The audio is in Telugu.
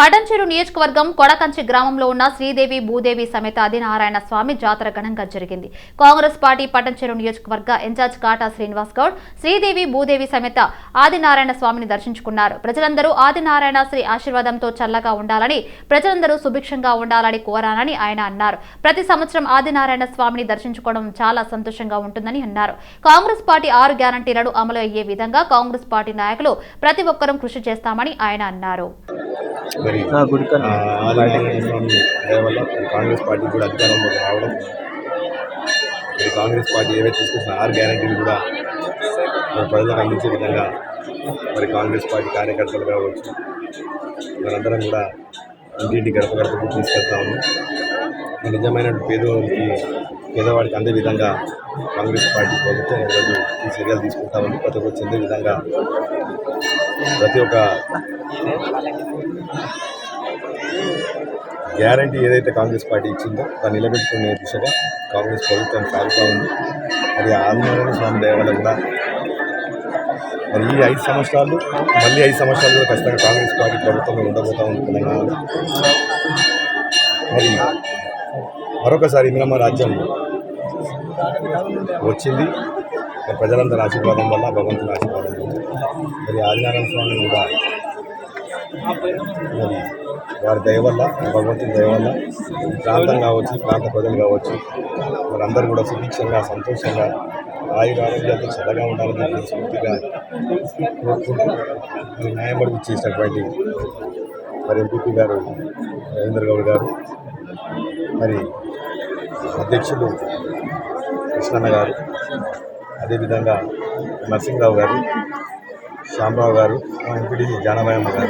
పాటంచేరు నియోజకవర్గం కొడకంచి గ్రామంలో ఉన్న శ్రీదేవి భూదేవి సమేత ఆదినారాయణ స్వామి జాతర ఘనంగా జరిగింది. కాంగ్రెస్ పార్టీ పటంచేరు నియోజకవర్గ ఇన్ఛార్జ్ కాటా శ్రీనివాస్ గౌడ్ శ్రీదేవి భూదేవి సమేత ఆదినారాయణ స్వామిని దర్శించుకున్నారు. ప్రజలందరూ ఆదినారాయణ శ్రీ ఆశీర్వాదంతో చల్లగా ఉండాలని ప్రజలందరూ సుభిక్షంగా ఉండాలని కోరానని ఆయన అన్నారు. ప్రతి సంవత్సరం ఆదినారాయణ స్వామిని దర్శించుకోవడం చాలా సంతోషంగా ఉంటుందని అన్నారు. కాంగ్రెస్ పార్టీ ఆరు గ్యారంటీలను అమలు అయ్యే విధంగా కాంగ్రెస్ పార్టీ నాయకులు ప్రతి ఒక్కరూ కృషి చేస్తామని ఆయన అన్నారు. మరి ఆదినారాయణ స్వామి వల్ల కాంగ్రెస్ పార్టీ కూడా అధికారంలోకి రావడం. మరి కాంగ్రెస్ పార్టీ ఏవైతే తీసుకొచ్చిన ఆరు గ్యారంటీలు కూడా మరి ప్రజలకు అందించే విధంగా మరి కాంగ్రెస్ పార్టీ కార్యకర్తలు కావచ్చు మనందరం కూడా ఇంటింటి గడప గడపకు తీసుకెళ్తా ఉన్నాం. నిజమైన పేదవాడికి పేదవాడికి అందే విధంగా కాంగ్రెస్ పార్టీ ప్రభుత్వం ఈరోజు ఈ చర్యలు తీసుకుంటామని ప్రతి ఒక్కరు చెందే విధంగా ప్రతి ఒక్క గ్యారంటీ ఏదైతే కాంగ్రెస్ పార్టీ ఇచ్చిందో దాన్ని నిలబెట్టుకునే దిశగా కాంగ్రెస్ ప్రభుత్వం సాగుతూ ఉంది. మరి ఆదినారాయణ స్వామి దేవాలయం కూడా మరి ఈ ఐదు సంవత్సరాలు మళ్ళీ ఐదు సంవత్సరాలు కూడా ఖచ్చితంగా కాంగ్రెస్ పార్టీ ప్రభుత్వంలో ఉండబోతా ఉంది తెలంగాణలో. మరి మరొకసారి ఇంద్రమ్మ రాజ్యం వచ్చింది. ప్రజలందరి ఆశీర్వాదం వల్ల భగవంతుని ఆశీర్వాదం వల్ల. మరి ఆదినారాయణ స్వామి కూడా మరి వారి దయ వల్ల భగవంతుని దయ వల్ల ప్రాంతం కావచ్చు ప్రాంత ప్రజలు కావచ్చు మరి అందరూ కూడా సుభిక్షంగా సంతోషంగా ఆయురారోగ్యాలతో చల్లగా ఉండాలని స్ఫూర్తిగా కోరుకుంటూ మరి న్యాయమడుగు చేసినటువంటి మరి ఎంపీపీ గారు రవీంద్ర గౌడ్ గారు. మరి అధ్యక్షులు కృష్ణన్న గారు అదేవిధంగా నరసింహరావు గారు శ్యామరావు గారు ఎంపీడీ జానమయమ్మ గారు.